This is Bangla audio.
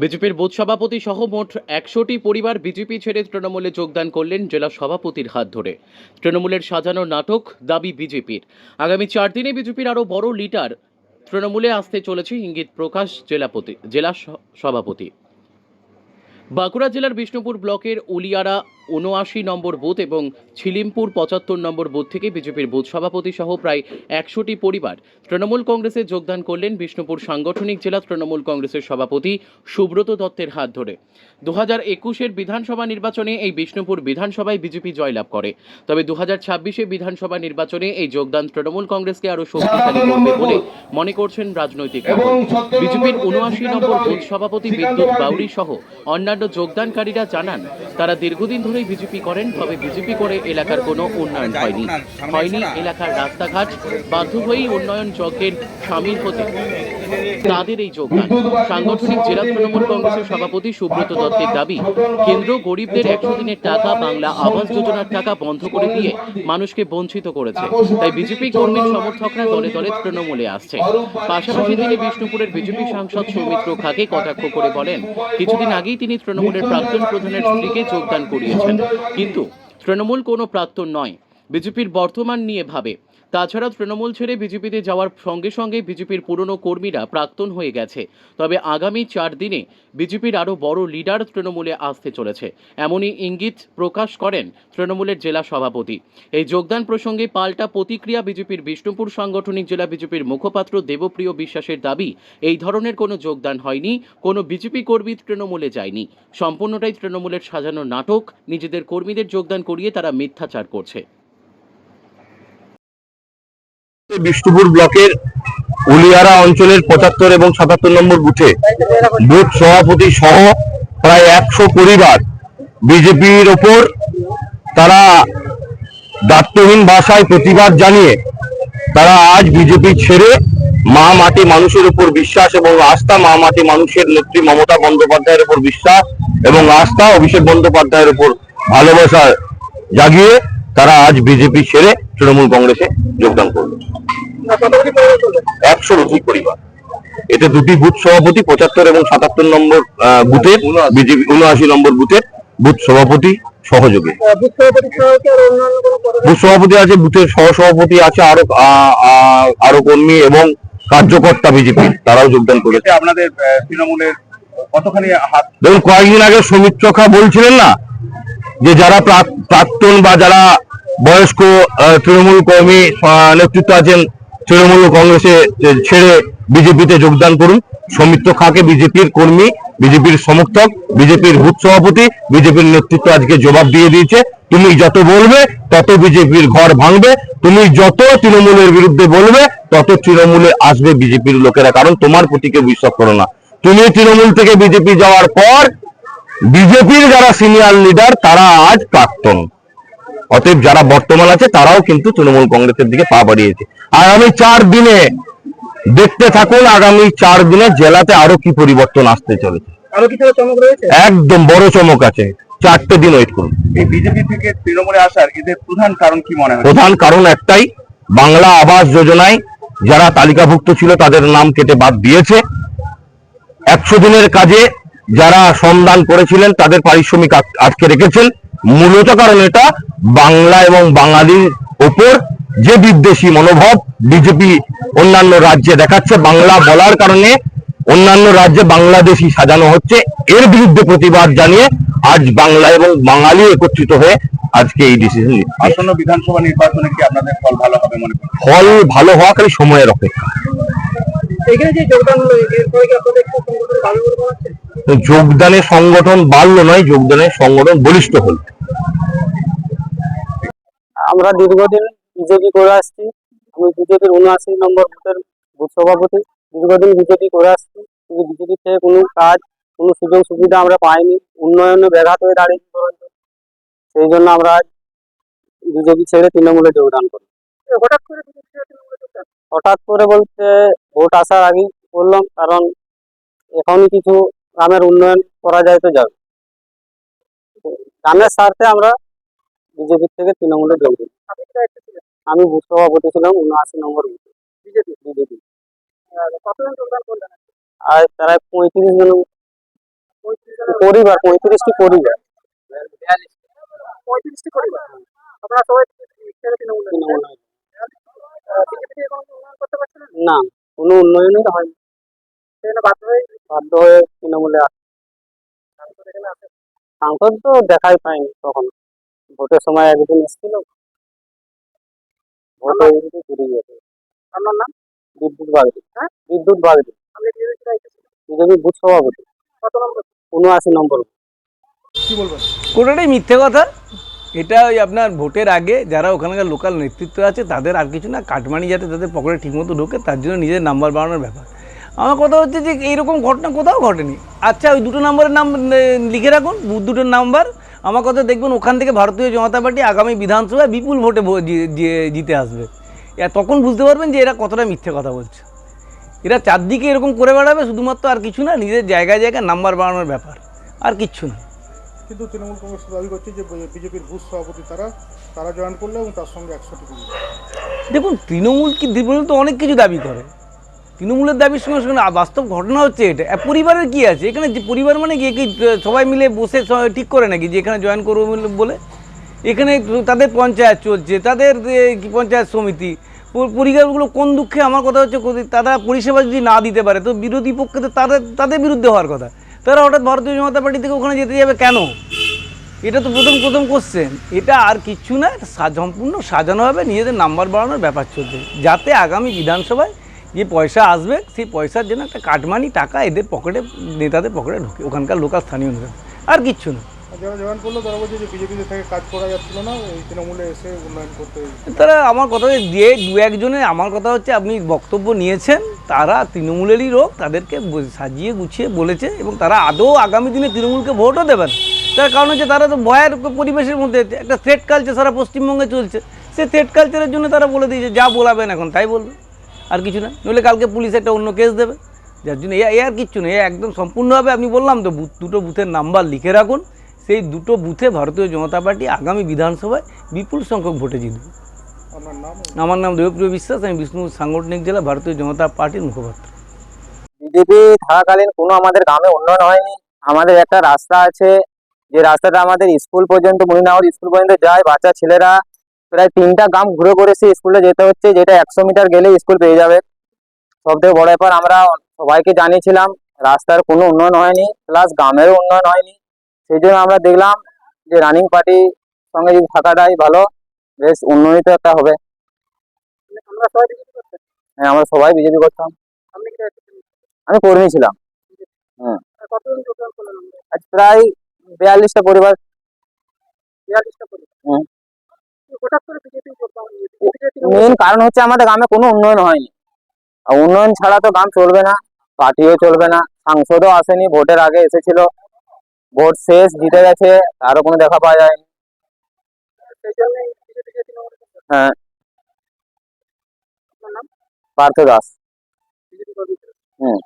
বিজেপির বুথ সভাপতি সহ মোট একশোটি পরিবার বিজেপি ছেড়ে তৃণমূলে যোগদান করলেন জেলা সভাপতির হাত ধরে। তৃণমূলের সাজানো নাটক দাবি বিজেপির। আগামী চার দিনে বিজেপির আরও বড় লিটার তৃণমূলে আসতে চলেছে ইঙ্গিত প্রকাশ জেলাপতি জেলা সভাপতি। বাঁকুড়া জেলার বিষ্ণুপুর ব্লকের উলিয়ারা উনআশি নম্বর বুথ এবং ছিলিমপুর পঁচাত্তর নম্বর বুথ থেকে বিজেপির বুথ সভাপতি সহ প্রায় একশোটি পরিবার তৃণমূল কংগ্রেসে যোগদান করলেন বিষ্ণুপুর সাংগঠনিক জেলা তৃণমূল কংগ্রেসের সভাপতি সুব্রত দত্তের হাত ধরে। দু হাজার একুশের বিধানসভা নির্বাচনে এই বিষ্ণুপুর বিধানসভায় বিজেপি জয়লাভ করে। তবে দু হাজার ছাব্বিশে বিধানসভা নির্বাচনে এই যোগদান তৃণমূল কংগ্রেসকে আরও শক্তিশালী করবে বলে মনে করছেন রাজনৈতিক। বিজেপির উনআশি নম্বর বুথ সভাপতি বিদ্যুৎ বাউরি সহ অন্যান্য যোগদানকারীরা জানান তারা দীর্ঘদিন ধরেই বিজেপি করেন তবে বিজেপি করে এলাকার কোনো উন্নয়ন হয়নি। হয়নি এলাকার রাস্তাঘাট বাধ্য হয়েই উন্নয়ন যজ্ঞের সামিল হতে। তাদের এই যোগদান। সাংগঠনিক জেলা তৃণমূল কংগ্রেসের সভাপতি সুব্রত দত্তের দাবি, কেন্দ্র গরিবদের একশো দিনের টাকা বাংলা আবাস যোজনার টাকা বন্ধ করে দিয়ে মানুষকে বঞ্চিত করেছে। তাই বিজেপি কর্মীর সমর্থকরা দলে দলে তৃণমূলে আসছে। পাশাপাশি তিনি বিষ্ণুপুরের বিজেপি সাংসদ সৌমিত্র খাকে কটাক্ষ করে বলেন, কিছুদিন আগেই তিনি তৃণমূলের প্রাক্তন প্রধানের স্ত্রীকে যোগদান করিয়েছেন। কিন্তু তৃণমূল কোনো প্রাক্তন নয়। বিজেপির বর্তমান নিয়ে ভাবে তাছাড়া তৃণমূল ছেড়ে বিজেপিতে যাওয়ার সঙ্গে সঙ্গে বিজেপির পুরনো কর্মীরা প্রাক্তন হয়ে গেছে। তবে আগামী চার দিনে বিজেপির আরও বড় লিডার তৃণমূলে আসতে চলেছে। এমনই ইঙ্গিত প্রকাশ করেন তৃণমূলের জেলা সভাপতি। এই যোগদান প্রসঙ্গে পাল্টা প্রতিক্রিয়া বিজেপির বিষ্ণুপুর সাংগঠনিক জেলা বিজেপির মুখপাত্র দেবপ্রিয় বিশ্বাসের দাবি, এই ধরনের কোনো যোগদান হয়নি, কোনো বিজেপি কর্মী তৃণমূলে যায়নি। সম্পূর্ণটাই তৃণমূলের সাজানো নাটক, নিজেদের কর্মীদের যোগদান করিয়ে তারা মিথ্যাচার করছে। বিষ্ণুপুর ব্লকের উলিয়ারা অঞ্চলের পঁচাত্তর এবং সাতাত্তর নম্বর বুথে বুথ সভাপতি সহ প্রায় একশো পরিবার বিজেপির ওপর তারা দায়িত্বহীন ভাষায় প্রতিবাদ জানিয়ে তারা আজ বিজেপি ছেড়ে মা মাটি মানুষের উপর বিশ্বাস এবং আস্থা মা মাটি মানুষের নেত্রী মমতা বন্দ্যোপাধ্যায়ের উপর বিশ্বাস এবং আস্থা অভিষেক বন্দ্যোপাধ্যায়ের উপর ভালোবাসা জাগিয়ে তারা আজ বিজেপি ছেড়ে তৃণমূল কংগ্রেসে যোগদান করল। একশোর অধিক পরিবার। এতে দুটি বুথ সভাপতি পঁচাত্তর এবং সাতাত্তর নম্বর বুথের বিজেপি উনআশি নম্বর বুথের বুথ সভাপতি সহযোগে। বুথ সভাপতি আছে বুথের সহ সভাপতি আছে আরও আরও কর্মী এবং কার্যকর্তা বিজেপি তারাও যোগদান করেছে। আপনাদের তৃণমূলের কতখানি হাত? দেখুন কয়েকদিন আগে সমিত চোখা বলছিলেন না যে যারা প্রাক্তন বা যারা বয়স্ক তৃণমূল কর্মী নেতৃত্ব আছেন তৃণমূল কংগ্রেসে ছেড়ে বিজেপিতে যোগদান করুন। সৌমিত্র খাকে বিজেপির কর্মী, বিজেপির সমর্থক, বিজেপির বুথ সভাপতি, বিজেপির নেতৃত্ব আজকে জবাব দিয়ে দিয়েছে। তুমি যত বলবে, তত বিজেপির ঘর ভাঙবে। তুমি যত তৃণমূলের বিরুদ্ধে বলবে, তত তৃণমূলে আসবে বিজেপির লোকেরা। কারণ তোমার প্রতীকে বিশ্বাস করো না। তুমি তৃণমূল থেকে বিজেপি যাওয়ার পর, বিজেপির যারা সিনিয়র লিডার তারা আজ প্রাক্তন। অতএব যারা বর্তমান আছে তারাও কিন্তু তৃণমূল কংগ্রেসের দিকে পা বাড়িয়েছে। আগামী চার দিনে দেখতে থাকুন আগামী চার দিনে জেলাতে আরও কি পরিবর্তন আসতে চলেছে। আরও কিছু চমক রয়েছে? একদম বড় চমক আছে। চারটে দিন ওয়েট করুন। এই বিজেপি থেকে তৃণমূলে আসার এদের প্রধান কারণ কি মনে হয়? প্রধান কারণ একটাই বাংলা আবাস যোজনায় যারা তালিকাভুক্ত ছিল তাদের নাম কেটে বাদ দিয়েছে। একশো দিনের কাজে যারা সন্ধান করেছিলেন তাদের পারিশ্রমিক আটকে রেখেছেন। মূলত কারণ এটা বাংলা এবং বাঙালির ওপর যে বিদ্বেষী মনোভাব বিজেপি অন্যান্য রাজ্যে দেখাচ্ছে বাংলা বলার কারণে অন্যান্য রাজ্যে বাংলাদেশি সাজানো হচ্ছে। এর বিরুদ্ধে প্রতিবাদ জানিয়ে আজ বাংলা এবং বাঙালি একত্রিত হয়ে আজকে এই ডিসিশন আসন্ন বিধানসভা নির্বাচনে কি আপনাদের ফল ভালো হবে মনে ফল ভালো হওয়া খালি সময়ের অপেক্ষা। এখানে যে যোগদান হলো এরপরে কি আপনাদের সংগঠন ভালো করে যোগদানে সংগঠন বাড়লো নয় যোগদানের সংগঠন বলিষ্ঠ হল। আমরা দীর্ঘদিন বিজেপি করে আসছি। আমি বিজেপির উনআশি নম্বর বুথের বুথ সভাপতি। দীর্ঘদিন বিজেপি করে আসছি। কিন্তু বিজেপি থেকে কোনো কাজ কোনো সুযোগ সুবিধা আমরা পাইনি। উন্নয়নে ব্যাঘাত হয়ে দাঁড়িয়েছি বরঞ্চ। সেই জন্য আমরা আজ বিজেপি ছেড়ে তৃণমূলে যোগদান করি। হঠাৎ করে হঠাৎ করে বলতে ভোট আসার আগেই বললাম কারণ এখনই কিছু গ্রামের উন্নয়ন করা যায় তো যাবে। গ্রামের স্বার্থে আমরা বিজেপির থেকে তৃণমূলে যোগ দিই। আমি বুথ সভাপতি ছিলাম উনআশি নম্বর বুথে। বিজেপি? বিজেপি। আর প্রায় পঁয়ত্রিশ জন পরিবার পঁয়ত্রিশটি পরিবার। পঁয়ত্রিশটি পরিবার? আপনারা সবাই তৃণমূলে না কোনো উন্নয়নই হয় সেই বাধ্য হয়ে? বাধ্য হয়ে তৃণমূলে আসে। সাংসদ তো দেখাই পাইনি তখন ভোটের সময় একদিন এসেছিল। ভোটে ঘুরে গেছে আপনার নাম? বিদ্যুৎ বাগদি। হ্যাঁ? বিদ্যুৎ বাগদি। বিজেপি বুথ সভাপতি। কত নম্বর? উনআশি নম্বর কি বলবেন কোনোটাই মিথ্যে কথা? এটা ওই আপনার ভোটের আগে যারা ওখানকার লোকাল নেতৃত্ব আছে, তাদের আর কিছু না, কাটমানি যাতে তাদের পকেটে ঠিকমতো ঢোকে, তার জন্য নিজের নাম্বার বাড়ানোর ব্যাপার। আমার কথা হচ্ছে যে, এইরকম ঘটনা কোথাও ঘটেনি। আচ্ছা ওই দুটো নাম্বারের নাম লিখে রাখুন দুটোর নাম্বার। আমার কথা দেখবেন ওখান থেকে ভারতীয় জনতা পার্টি আগামী বিধানসভায় বিপুল ভোটে জিতে আসবে। তখন বুঝতে পারবেন যে এরা কতটা মিথ্যে কথা বলছে। এরা চারদিকে এরকম করে বেড়াবে, শুধুমাত্র আর কিছু না, নিজের জায়গায় জায়গায় নাম্বার বাড়ানোর ব্যাপার। আর কিচ্ছু না। কিন্তু তৃণমূল কংগ্রেস দাবি করছে যে বিজেপির বুথ সভাপতি তারা তারা জয়েন করলে এবং তার সঙ্গে একসাথে দেখুন, তৃণমূল কি তৃণমূল তো অনেক কিছু দাবি করে। তৃণমূলের দাবির সঙ্গে সঙ্গে বাস্তব ঘটনা হচ্ছে এটা। পরিবারের কি আছে? এখানে যে পরিবার মানে কি? সবাই মিলে বসে ঠিক করে নাকি যে এখানে জয়েন করব বলে- এখানে তাদের পঞ্চায়েত চলছে, তাদের পঞ্চায়েত সমিতি? পরিবারগুলো কোন দুঃখে? আমার কথা হচ্ছে তারা পরিষেবা যদি না দিতে পারে, তো বিরোধী পক্ষে তো তাদের তাদের বিরুদ্ধে হওয়ার কথা। তারা হঠাৎ ভারতীয় জনতা পার্টি থেকে ওখানে যেতে যাবে কেন? এটা তো প্রথম প্রথম কোশ্চেন এটা আর কিচ্ছু না সম্পূর্ণ সাজানোভাবে নিজেদের নাম্বার বাড়ানোর ব্যাপার চলছে। যাতে আগামী বিধানসভায় যে পয়সা আসবে, সেই পয়সার জন্য একটা কাটমানি টাকা এদের পকেটে নেতাদের পকেটে ঢুকে, ওখানকার লোকাল স্থানীয় নেতা আর কিচ্ছু না। তারা থেকে কাজ করা না তারা আমার কথা যে দু একজনে, আমার কথা হচ্ছে আপনি বক্তব্য নিয়েছেন, তারা তৃণমূলেরই লোক তাদেরকে সাজিয়ে গুছিয়ে বলেছে এবং তারা আদৌ আগামী দিনে তৃণমূলকে ভোটও দেবেন তার কারণ হচ্ছে তারা তো ভয়ের পরিবেশের মধ্যে একটা থ্রেট কালচার সারা পশ্চিমবঙ্গে চলছে। সে থ্রেট কালচারের জন্য তারা বলে দিয়েছে, যা বলাবেন এখন, তাই বলবে। আর কিছু না। নইলে কালকে পুলিশ একটা অন্য কেস দেবে। যার জন্য এ আর কিচ্ছু নেই এ একদম সম্পূর্ণভাবে আপনি বললাম তো, বুথ, দুটো বুথের নাম্বার লিখে রাখুন। সেই দুটো বুথে ভারতীয় জনতা পার্টি আগামী বিধানসভায় বিপুল সংখ্যক ভোটে জিতবে। আমার নাম দেবপ্রিয় বিশ্বাস আমি বিষ্ণুপুর সাংগঠনিক জেলা ভারতীয় জনতা পার্টির মুখপাত্র। বিজেপি থাকাকালীন কোনো আমাদের গ্রামে উন্নয়ন হয়নি। আমাদের একটা রাস্তা আছে যে রাস্তাটা আমাদের স্কুল পর্যন্ত মুনিনগর স্কুল পর্যন্ত যায় বাচ্চা ছেলেরা প্রায় তিনটা গ্রাম ঘুরে ঘুরে সেই স্কুলে যেতে হচ্ছে যেটা একশো মিটার গেলে স্কুল পেয়ে যাবে। সব থেকে বড় ব্যাপার আমরা সবাইকে জানিয়েছিলাম রাস্তার কোনো উন্নয়ন হয়নি প্লাস গ্রামেরও উন্নয়ন হয়নি। সেই জন্য আমরা দেখলাম যে রানিং পার্টির সঙ্গে যদি থাকাটাই ভালো, বেশ উন্নয়িত একটা হবে। হ্যাঁ আমরা সবাই বিজেপি করতাম। আমি কর্মী ছিলাম। আমরা আজ প্রায় বিয়াল্লিশটা পরিবার। হুম। বিজেপি মেন কারণ হচ্ছে আমাদের গ্রামে কোনো উন্নয়ন হয়নি। উন্নয়ন ছাড়া তো গ্রাম চলবে না, পার্টিও চলবে না, সাংসদও আসেনি, ভোটের আগে এসেছিল। ভোট শেষ জিতে গেছে আরও কোনো দেখা পাওয়া যায়নি। হ্যাঁ। পার্থ দাস। হুম।